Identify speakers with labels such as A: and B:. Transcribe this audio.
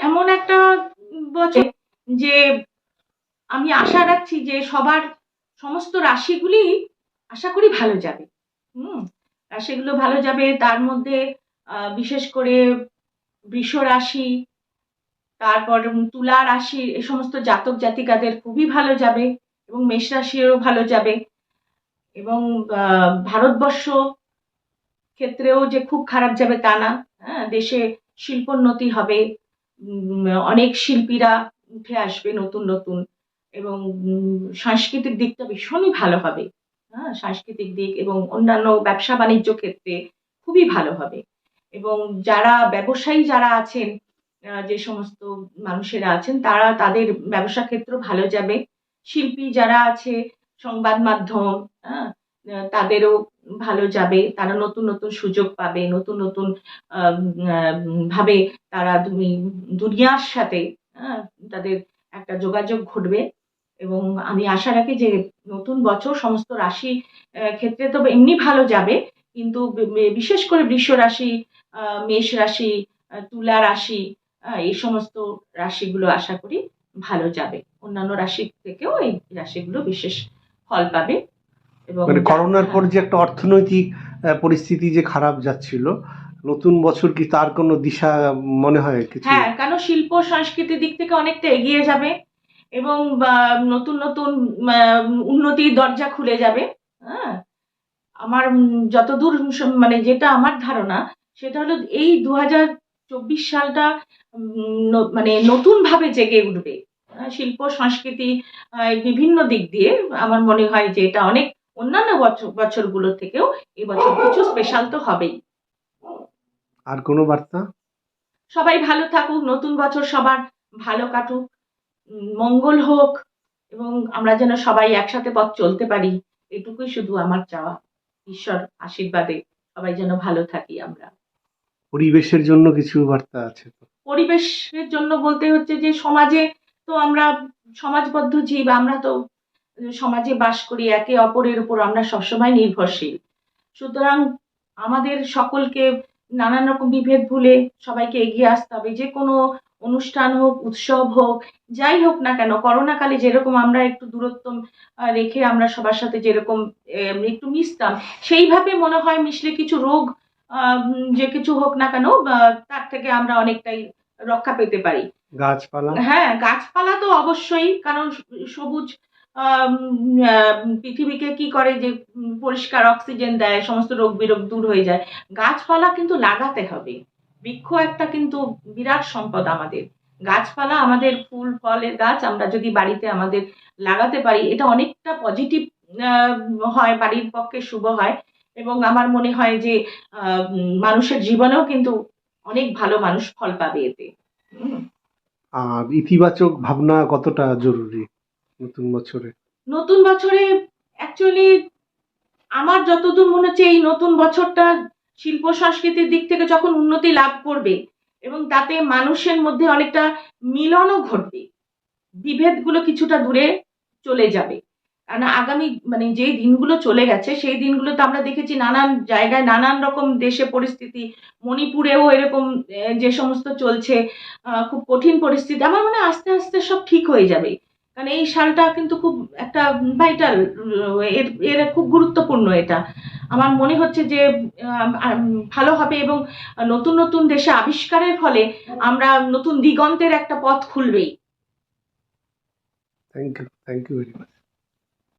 A: এমন একটা বছর যে আমি আশা রাখছি যে সবার সমস্ত রাশিগুলি আশা করি ভালো যাবে। হুম? রাশিগুলো ভালো যাবে, তার মধ্যে বিশেষ করে বৃষ রাশি, তারপর তুলা রাশি, এ সমস্ত জাতক জাতিকাদের খুবই ভালো যাবে এবং মেষ রাশিরও ভালো যাবে এবং ভারতবর্ষ ক্ষেত্রেও যে খুব খারাপ যাবে তা না। হ্যাঁ দেশে শিল্পোন্নতি হবে অনেক শিল্পীরা উঠে আসবে নতুন নতুন এবং সাংস্কৃতিক দিকটা ভীষণই ভালো হবে। হ্যাঁ সাংস্কৃতিক দিক এবং অন্যান্য ব্যবসা বাণিজ্য ক্ষেত্রে খুবই ভালো হবে। এবং যারা ব্যবসায়ী যারা আছেন যে সমস্ত মানুষেরা আছেন, তারা তাদের ব্যবসা ক্ষেত্র ভালো যাবে। শিল্পী যারা আছে, সংবাদ মাধ্যম হ্যাঁ তাদেরও ভালো যাবে তারা নতুন নতুন সুযোগ পাবে নতুন নতুন ভাবে তারা তুমি দুনিয়ার সাথে হ্যাঁ, তাদের একটা যোগাযোগ ঘটবে। এবং আমি আশা রাখি যে নতুন বছর সমস্ত রাশি ক্ষেত্রে তো এমনি ভালো যাবে। কিন্তু বিশেষ করে বৃষ রাশি মেষ রাশি তুলা রাশি এই সমস্ত রাশিগুলো আশা করি ভালো যাবে। অন্যান্য রাশি থেকেও এই রাশিগুলো বিশেষ ফল পাবে।
B: মানে করোনার পর
A: হ্যাঁ।
B: যে একটা অর্থনৈতিক পরিস্থিতি যে খারাপ যাচ্ছিল নতুন বছর কি তার কোনো দিশা মনে হয় কিছু?
A: হ্যাঁ কারণ শিল্প সংস্কৃতির দিক থেকে অনেকটা এগিয়ে যাবে এবং নতুন নতুন উন্নতির দরজা খুলে যাবে হ্যাঁ? আমার যতদূর মানে যেটা আমার ধারণা সেটা হলো এই দু হাজার চব্বিশ সালটা মানে নতুন ভাবে জেগে উঠবে শিল্প সংস্কৃতি বিভিন্ন দিক দিয়ে আমার মনে হয় যে এটা অনেক অন্যান্য বছর বছরগুলোর থেকেও এই বছর কিছু স্পেশাল তো হবেই।
B: আর কোনো বার্তা?
A: সবাই ভালো থাকুক নতুন বছর সবার ভালো কাটুক মঙ্গল হোক এবং আমরা যেন সবাই একসাথে পথ চলতে পারি এটুকুই শুধু আমার চাওয়া। ঈশ্বর আশীর্বাদে সবাই যেন ভালো থাকি আমরা।
B: পরিবেশের জন্য কিছু বার্তা আছে
A: পরিবেশের জন্য বলতে হচ্ছে যে সমাজে তো আমরা সমাজবদ্ধ জীব আমরা তো সমাজে বাস করি একে অপরের উপর আমরা সবসময় নির্ভরশীল। সুতরাং আমাদের সকলকে নানান রকম বিভেদ ভুলে সবাইকে এগিয়ে আসতে হবে। যে কোনো অনুষ্ঠান হোক উৎসব হোক যাই হোক না কেন করোনা কালে যেরকম আমরা একটু দূরত্ব রেখে আমরা সবার সাথে যেরকম একটু মিশতাম সেইভাবে মনে হয় মিশলে কিছু রোগ আহ, যে কিছু হোক না কেন তার থেকে আমরা অনেকটাই রক্ষা পেতে পারি।
B: গাছপালা?
A: হ্যাঁ গাছপালা তো অবশ্যই কারণ সবুজ পৃথিবীকে কি করে যে পরিষ্কার অক্সিজেন দেয়, সমস্ত রোগ বিরোগ দূর হয়ে যায়। গাছপালা কিন্তু লাগাতে হবে। বৃক্ষ একটা কিন্তু বিরাট সম্পদ আমাদের। গাছপালা আমাদের ফুল, ফলের গাছ আমরা যদি বাড়িতে আমাদের লাগাতে পারি, এটা অনেকটা পজিটিভ হয়, বাড়ির পক্ষে শুভ হয়। এবং আমার মনে হয় যে মানুষের জীবনেও কিন্তু অনেক ভালো মানুষ ফল পাবে এতে।
B: আর ইতিবাচক ভাবনা কতটা জরুরি? নতুন বছরে?
A: নতুন বছরে অ্যাকচুয়ালি আমার যতদূর মনে হচ্ছে এই নতুন বছরটা শিল্প সংস্কৃতির দিক থেকে যখন উন্নতি লাভ করবে এবং তাতে মানুষের মধ্যে অনেকটা মিলনও ঘটবে, বিভেদগুলো কিছুটা দূরে চলে যাবে। কারণ আগামী মানে যেই দিনগুলো চলে গেছে, সেই দিনগুলোতে আমরা দেখেছি নানান জায়গায় নানান রকম দেশে পরিস্থিতি, মণিপুরেও এরকম যে সমস্ত চলছে খুব কঠিন পরিস্থিতি, আমার মনে আস্তে আস্তে সব ঠিক হয়ে যাবে। কারণ এই সালটা কিন্তু খুব একটা ভাইটাল এর এর খুব গুরুত্বপূর্ণ এটা। আমার মনে হচ্ছে যে ভালো হবে এবং নতুন নতুন দেশে আবিষ্কারের ফলে আমরা নতুন দিগন্তের একটা পথ খুলবেই।
B: Thank you thank you very much